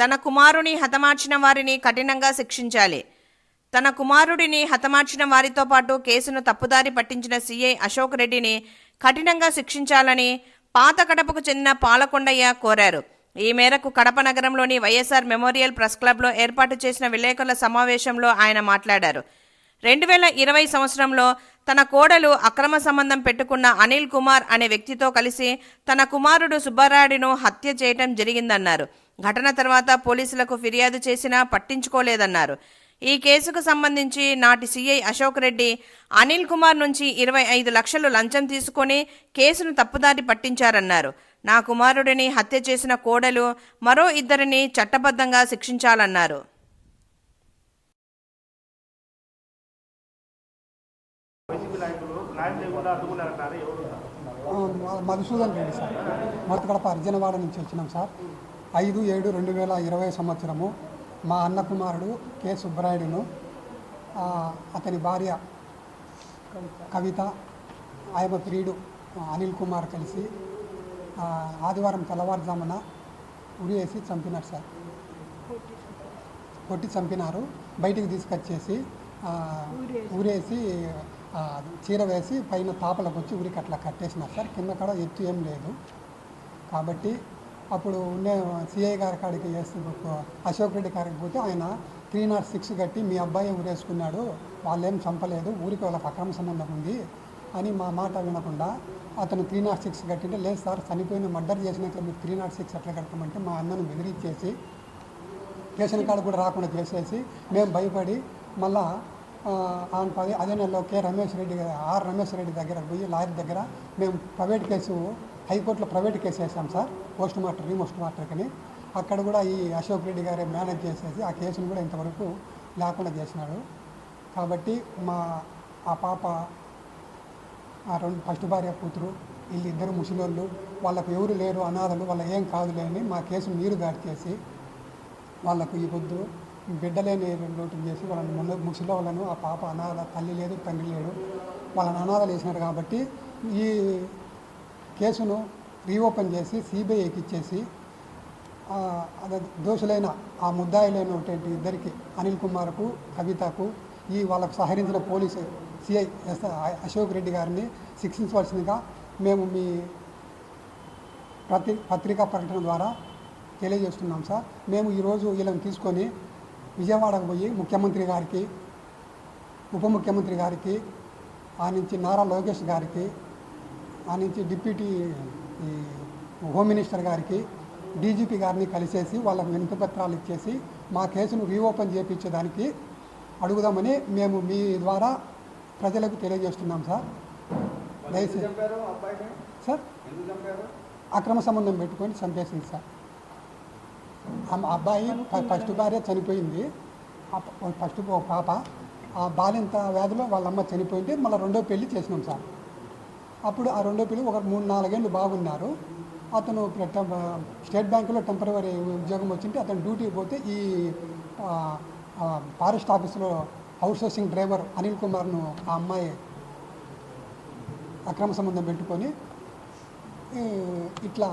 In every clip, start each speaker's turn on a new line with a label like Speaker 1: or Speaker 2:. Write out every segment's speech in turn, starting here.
Speaker 1: తన కుమారుని హతమార్చిన వారిని కఠినంగా శిక్షించాలి. తన కుమారుడిని హతమార్చిన వారితో పాటు కేసును తప్పుదారి పట్టించిన సీఐ అశోక్ రెడ్డిని కఠినంగా శిక్షించాలని పాత కడపకు చెందిన పాలకొండయ్య కోరారు. ఈ మేరకు కడప నగరంలోని వైఎస్ఆర్ మెమోరియల్ ప్రెస్ క్లబ్లో ఏర్పాటు చేసిన విలేకరుల సమావేశంలో ఆయన మాట్లాడారు. రెండు వేల ఇరవై సంవత్సరంలో తన కోడలు అక్రమ సంబంధం పెట్టుకున్న అనిల్ కుమార్ అనే వ్యక్తితో కలిసి తన కుమారుడు సుబ్బారాయుడును హత్య చేయటం జరిగిందన్నారు. ఘటన తర్వాత పోలీసులకు ఫిర్యాదు చేసినా పట్టించుకోలేదన్నారు ఈ కేసుకు సంబంధించి నాటి సీఐ అశోక్ రెడ్డి అనిల్ కుమార్ నుంచి ఇరవై ఐదు లక్షలు లంచం తీసుకొని కేసును తప్పుదారి పట్టించారన్నారు నా కుమారుడిని హత్య చేసిన కోడలు మరో ఇద్దరిని చట్టబద్ధంగా శిక్షించాలన్నారు
Speaker 2: మధుసూదన్ రెడ్డి సార్ మొత్తగడప అర్జునవాడ నుంచి వచ్చినాం సార్ ఐదు ఏడు రెండు వేల ఇరవై సంవత్సరము మా అన్న కుమారుడు కె. సుబ్బరాయుడును అతని భార్య కవిత. ఆయన ప్రియుడు అనిల్ కుమార్ కలిసి ఆదివారం తెల్లవారుజామున ఉరి వేసి చంపినారు సార్. కొట్టి చంపినారు. బయటికి తీసుకొచ్చేసి ఊరేసి. చీర వేసి పైన తాపలకు వచ్చి ఊరికి అట్లా కట్టేసినారు సార్. కింద కూడా ఎత్తు ఏం లేదు. కాబట్టి అప్పుడు ఉండే సిఐ గారి కాడికి వేసి అశోక్ రెడ్డి గారికి పోతే ఆయన త్రీ నాట్ సిక్స్ కట్టి మీ అబ్బాయి ఊరేసుకున్నాడు వాళ్ళేం చంపలేదు ఊరికి వాళ్ళకి అక్రమ సంబంధం ఉంది అని మా మాట వినకుండా అతను త్రీ నాట్ సిక్స్ కట్టింటే లేదు సార్ చనిపోయిన మర్డర్ చేసినట్లు మీరు త్రీ నాట్ సిక్స్ ఎట్లా కడతామంటే మా అన్నను బెదిరించేసి రేషన్ కార్డు కూడా రాకుండా చేసేసి మేము భయపడి మళ్ళా పది అదే నెలలో కే రమేష్ రెడ్డి ఆర్ రమేష్ రెడ్డి దగ్గర పోయి లాయర్ దగ్గర మేము ప్రైవేట్ కేసు హైకోర్టులో ప్రైవేట్ కేసు వేసాం సార్ పోస్ట్ మార్టం రీపోస్ట్ మార్టర్కని అక్కడ కూడా ఈ అశోక్ రెడ్డి గారే మేనేజ్ చేసేసి ఆ కేసును కూడా ఇంతవరకు లేకుండా చేసినాడు. కాబట్టి మా ఆ పాప ఆ రెండు ఫస్ట్ భార్య కూతురు వీళ్ళు ఇద్దరు ముసలోళ్ళు వాళ్ళకు ఎవరు లేరు అనాథలు వాళ్ళ ఏం కాదులే అని మా కేసును నీరు దాడి చేసి వాళ్ళకు ఈ పొద్దు బిడ్డలేని లోటు చేసి వాళ్ళని ముందు ముసలో వాళ్ళను ఆ పాప అనాథ తల్లి లేదు తండ్రి లేడు వాళ్ళని అనాథలు వేసినారు కాబట్టి ఈ కేసును రీఓపెన్ చేసి సిబిఐకి ఇచ్చేసి అదే దోషులైన ఆ ముద్దాయిలైనటువంటి ఇద్దరికి అనిల్ కుమార్కు కవితకు ఈ వాళ్ళకు సహకరించిన police CI S Ashok Reddy గారిని శిక్షించవలసిందిగా మేము మీ ప్రతి పత్రికా ప్రకటన ద్వారా తెలియజేస్తున్నాం సార్. మేము ఈరోజు వీళ్ళని తీసుకొని విజయవాడకు పోయి ముఖ్యమంత్రి గారికి ఉప ముఖ్యమంత్రి గారికి ఆ నుంచి నారా లోకేష్ గారికి ఆ నుంచి డిప్యూటీ ఈ హోమ్ మినిస్టర్ గారికి డీజీపీ గారిని కలిసేసి వాళ్ళకు వినతి పత్రాలు ఇచ్చేసి మా కేసును రీఓపెన్ చేయించడానికి అడుగుదామని మేము మీ ద్వారా ప్రజలకు తెలియజేస్తున్నాం సార్. దయచేసి. సార్? అక్రమ సంబంధం పెట్టుకొని చంపేసింది సార్. ఆ అబ్బాయి ఫస్ట్ భార్య చనిపోయింది. ఫస్ట్ ఒక పాప. ఆ బాలింత వ్యాధిలో వాళ్ళ అమ్మ చనిపోయింది. మళ్ళీ రెండో పెళ్ళి చేసినాం సార్. అప్పుడు ఆ రెండో పెళ్ళి ఒక మూడు నాలుగేళ్ళు బాగున్నారు. అతను స్టేట్ బ్యాంకులో టెంపరవరీ ఉద్యోగం వచ్చింటే అతను డ్యూటీకి పోతే ఈ ఫారెస్ట్ ఆఫీసులో హౌస్ సోర్సింగ్ డ్రైవర్ అనిల్ కుమార్ను ఆ అమ్మాయి అక్రమ సంబంధం పెట్టుకొని ఇట్లా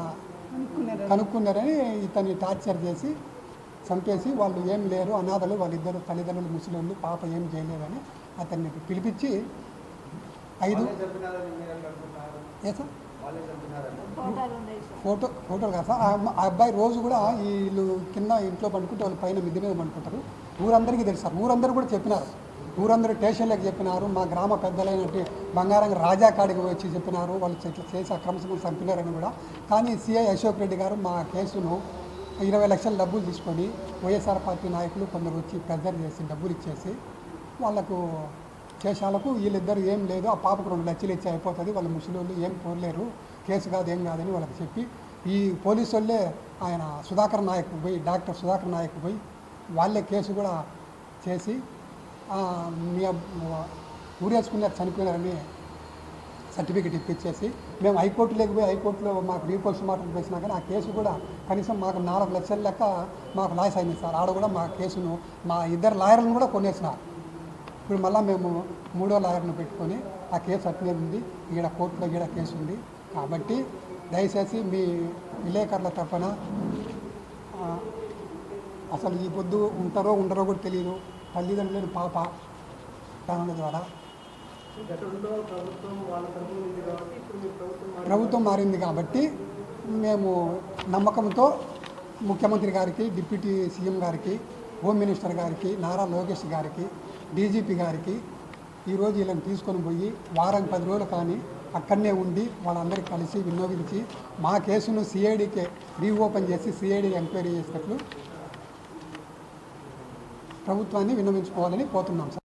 Speaker 2: కనుక్కున్నారని ఇతన్ని టార్చర్ చేసి చంపేసి వాళ్ళు ఏం లేరు అనాథలు వాళ్ళిద్దరు తల్లిదండ్రులు ముసలోళ్ళు పాప ఏం చేయలేదని అతన్ని పిలిపించి ఐదు. ఏ సార్. ఫోటో ఫోటోలు కాదు సార్. ఆ అబ్బాయి రోజు కూడా వీళ్ళు కింద ఇంట్లో పండుకుంటే వాళ్ళు పైన మిద్దె మీద పండుకుంటారు. ఊరందరికీ తెలుసు సార్. ఊరందరూ కూడా చెప్పినారు. ఊరందరూ స్టేషన్లకు చెప్పినారు. మా గ్రామ పెద్దలైనటువంటి బంగారం రాజా కాడికి వచ్చి చెప్పినారు. వాళ్ళు చేసి అక్రమసంగా చంపినారని కూడా. కానీ సిఐ అశోక్ రెడ్డి గారు మా కేసును ఇరవై లక్షల డబ్బులు తీసుకొని వైఎస్ఆర్ పార్టీ నాయకులు కొందరు వచ్చి ప్రెజర్ చేసి డబ్బులు ఇచ్చేసి వాళ్ళకు కేశాలకు వీళ్ళిద్దరు ఏం లేదు ఆ పాపకు రెండు లక్షలు ఇచ్చి అయిపోతుంది వాళ్ళు ముసలి ఏం కోరలేరు కేసు కాదు ఏం కాదని వాళ్ళకి చెప్పి ఈ పోలీసు వాళ్ళే ఆయన సుధాకర్ నాయక్ పోయి డాక్టర్ సుధాకర్ నాయక్ పోయి వాళ్ళే కేసు కూడా చేసి మీ ఊరేసుకున్నారు చనిపోయినారని సర్టిఫికేట్ ఇప్పించేసి మేము హైకోర్టులోకి పోయి హైకోర్టులో మాకు రీపోస్ట్ మాటలు వేసినా కానీ ఆ కేసు కూడా కనీసం మాకు నాలుగు లక్షల లెక్క మాకు లాస్ అయింది సార్. ఆడ కూడా మా కేసును మా ఇద్దరు లాయర్లను కూడా కొనేసినారు. ఇప్పుడు మళ్ళీ మేము మూడో లాయర్ను పెట్టుకొని ఆ కేసు అట్నే ఉంది. ఈడ కోర్టులో ఈడ కేసు ఉంది. కాబట్టి దయచేసి మీ విలేకరుల తరఫున అసలు ఈ పొద్దు ఉంటారో ఉండరో కూడా తెలియదు తల్లిదండ్రులేని పాప దాని ద్వారా. ప్రభుత్వం మారింది కాబట్టి మేము నమ్మకంతో ముఖ్యమంత్రి గారికి డిప్యూటీ సీఎం గారికి హోమ్ మినిస్టర్ గారికి నారా లోకేష్ గారికి డీజీపీ గారికి ఈరోజు వీళ్ళని తీసుకొని పోయి వారం పది రోజులు కానీ అక్కడనే ఉండి వాళ్ళందరికీ కలిసి వినియోగించి మా కేసును సిఐడికి రీఓపెన్ చేసి సిఐడి ఎంక్వైరీ చేసినట్లు ప్రభుత్వాన్ని విన్నవించుకోవాలని పోతున్నాం సార్.